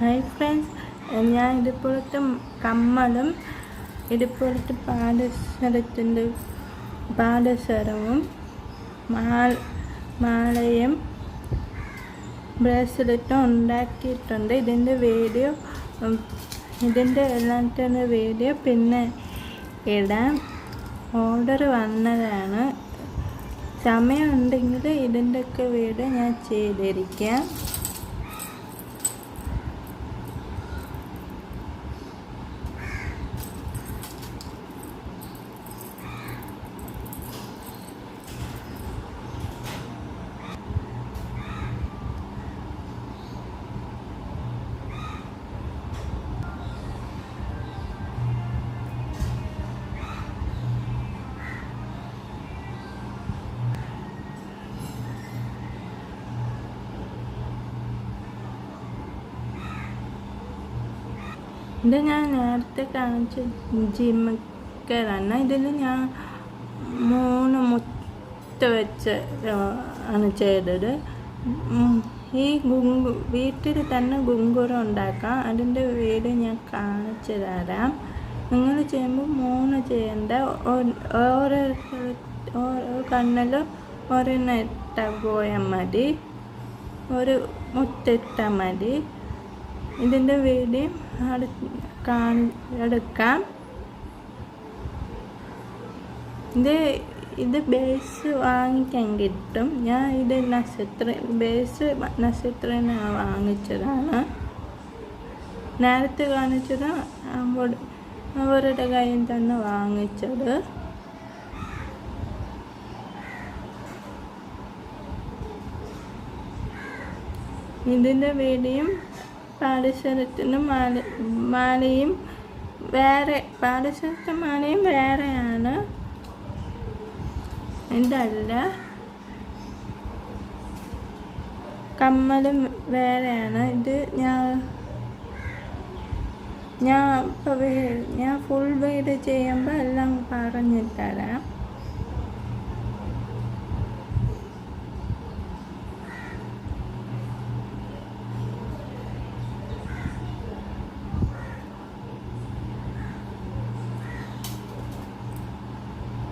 Hi friends ഞാൻ ഇതുപോലത്തെ കമ്മലും ഇതുപോലത്തെ പാദസരത്തിന്റെ പാദസരവും മാളയും ബ്രേസ്ലെറ്റും ഉണ്ടാക്കിയിട്ടുണ്ട്. ഇതിന്റെ വീഡിയോ ഇതിന്റെ എല്ലാത്തിന്റെ വീഡിയോ പിന്നെ ഇടാം. ഓർഡർ വന്നതാണ്. സമയമുണ്ടെങ്കിൽ ഇതിന്റെയൊക്കെ വീഡിയോ ഞാൻ ചെയ്തിരിക്കാം. ഇത് ഞാൻ നേരത്തെ കാണിച്ച ജിമ്മക്കറാണ് ഇതിൽ ഞാൻ മൂന്ന് മുത്ത വെച്ച് ആണ് ചെയ്തത് ഈ ഗുങ്കു വീട്ടിൽ തന്നെ ഗുങ്കുറ ഉണ്ടാക്കാം അതിന്റെ വീട് ഞാൻ കാണിച്ചു തരാം നിങ്ങൾ ചെയ്യുമ്പോൾ മൂന്ന് ചെയ്യേണ്ട ഓരോ ഓരോ കണ്ണിലും ഒരെണ്ണം ഇട്ടാൽ പോയാൽ മതി ഒരു മുത്തിട്ടാൽ മതി ഇതിന്റെ വീഡിയോ അടു എടുക്കാം. ഇത് ഇത് ബേസ് വാങ്ങിക്കാൻ കിട്ടും. ഞാൻ ഇത് നക്ഷത്ര ബേസ് നക്ഷത്രനെ വാങ്ങിച്ചതാണ്. നേരത്തെ കാണിച്ചത് അവരുടെ കയ്യിൽ തന്നെ വാങ്ങിച്ചത്. ഇതിന്റെ വീടിയും പാലശ്വരത്തിനും മാല മാലയും വേറെ പാലശ്വരത്തെ മാലയും വേറെയാണ്. എന്തല്ല കമ്മലും വേറെയാണ്. ഇത് ഞാൻ ഞാൻ ഇപ്പോൾ ഞാൻ ഫുൾ വീട് ചെയ്യുമ്പോൾ എല്ലാം പറഞ്ഞു തരാം